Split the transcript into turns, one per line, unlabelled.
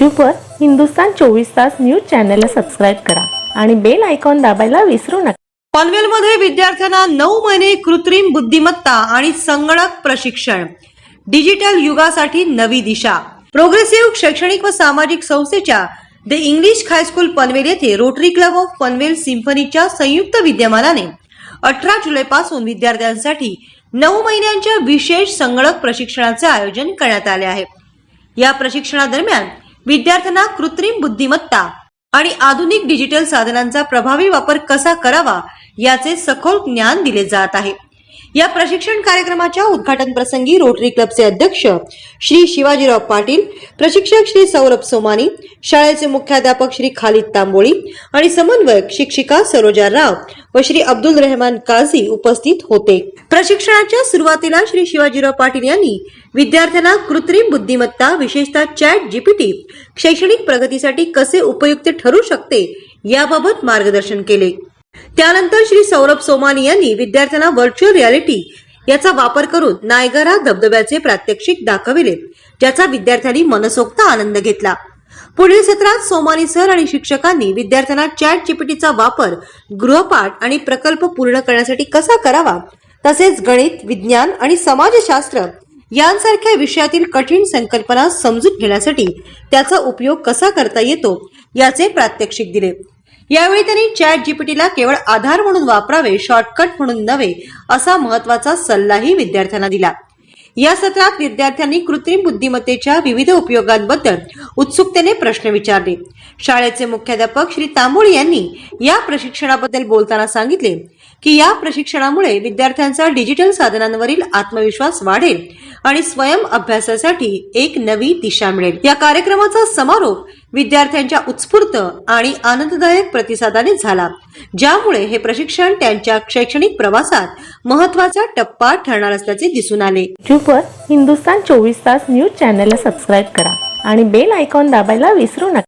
यूट्यूबवर हिंदुस्तान चोवीस तास न्यूज चॅनलला सबस्क्राईब करा आणि बेल आयकॉन दाबायला विसरू नका.
पनवेलमध्ये विद्यार्थ्यांना नऊ महिने कृत्रिम बुद्धिमत्ता आणि संगणक प्रशिक्षण. डिजिटल युगासाठी नवी दिशा. प्रोग्रेसिव्ह शैक्षणिक व सामाजिक संस्थेच्या द इंग्लिश हायस्कूल पनवेल येथे रोटरी क्लब ऑफ पनवेल सिम्फनीच्या संयुक्त विद्यमानाने अठरा जुलैपासून विद्यार्थ्यांसाठी नऊ महिन्यांच्या विशेष संगणक प्रशिक्षणाचे आयोजन करण्यात आले आहे. या प्रशिक्षणादरम्यान विद्यार्थ्यांना कृत्रिम बुद्धिमत्ता आणि आधुनिक डिजिटल साधनांचा प्रभावी वापर कसा करावा याचे सखोल ज्ञान दिले जात आहे. या प्रशिक्षण कार्यक्रमाच्या उद्घाटन प्रसंगी रोटरी क्लबचे अध्यक्ष श्री शिवाजीराव पाटील प्रशिक्षक श्री सौरभ सोमानी शाळेचे मुख्याध्यापक श्री खालिद तांबोळी आणि समन्वयक शिक्षिका सरोजा राव व श्री अब्दुल रहमान काझी उपस्थित होते. प्रशिक्षणाच्या सुरुवातीला श्री शिवाजीराव पाटील यांनी विद्यार्थ्यांना कृत्रिम बुद्धिमत्ता विशेषतः चॅट जीपीटी शैक्षणिक प्रगतीसाठी कसे उपयुक्त ठरू शकते याबाबत मार्गदर्शन केले. त्यानंतर श्री सौरभ सोमानी यांनी विद्यार्थ्यांना व्हर्च्युअल रियालिटी याचा वापर करून नायगरा धबधब्याचे प्रात्यक्षिक दाखविले ज्याचा विद्यार्थ्यांनी मनसोक्त आनंद घेतला. पुढील सत्रात सोमानी सर आणि शिक्षकांनी विद्यार्थ्यांना चॅट चिपटीचा वापर गृहपाठ आणि प्रकल्प पूर्ण करण्यासाठी कसा करावा तसेच गणित विज्ञान आणि समाजशास्त्र यांसारख्या विषयातील कठीण संकल्पना समजून घेण्यासाठी त्याचा उपयोग कसा करता येतो याचे प्रात्यक्षिक दिले. यावेळी त्यांनी चॅट जीपीटीला केवळ आधार म्हणून वापरावे शॉर्टकट म्हणून नव्हे असा महत्त्वाचा सल्लाही विद्यार्थ्यांना दिला. या सत्रात विद्यार्थ्यांनी कृत्रिम बुद्धिमत्तेच्या विविध उपयोगांबद्दल उत्सुकतेने प्रश्न विचारले. शाळेचे मुख्याध्यापक श्री तांबोळी यांनी या प्रशिक्षणाबद्दल बोलताना सांगितले की या प्रशिक्षणामुळे विद्यार्थ्यांचा डिजिटल साधनांवरील आत्मविश्वास वाढेल. आणि स्वयं अभ्यासासाठी एक नवी दिशा मिळेल. या कार्यक्रमाचा समारोप विद्यार्थ्यांच्या उत्स्फूर्त आणि आनंददायक प्रतिसादाने झाला. ज्यामुळे हे प्रशिक्षण त्यांच्या शैक्षणिक प्रवासात महत्त्वाचा टप्पा ठरणार असल्याचे दिसून आले.
युट्यूबवर हिंदुस्तान चोवीस तास न्यूज चॅनलला सबस्क्राईब करा आणि बेल आयकॉन दाबायला विसरू नका.